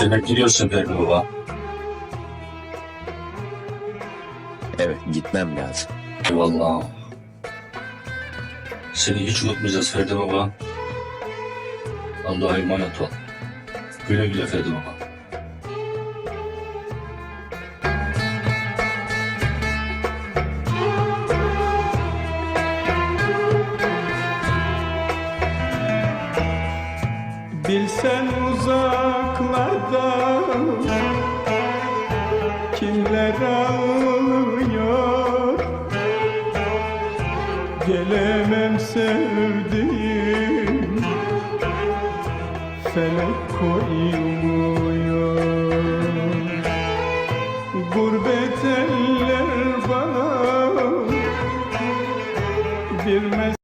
Demek gidiyorsun Ferdi Baba. Evet gitmem lazım. Eyvallah. Seni hiç unutmayacağız Ferdi Baba. Allah'a emanet ol. Güle güle Ferdi Baba. Bilsen uzaklarda kimler ağlıyor? Gelemem sevdiğim felek koymuyor Gurbet eller bana bir mesaj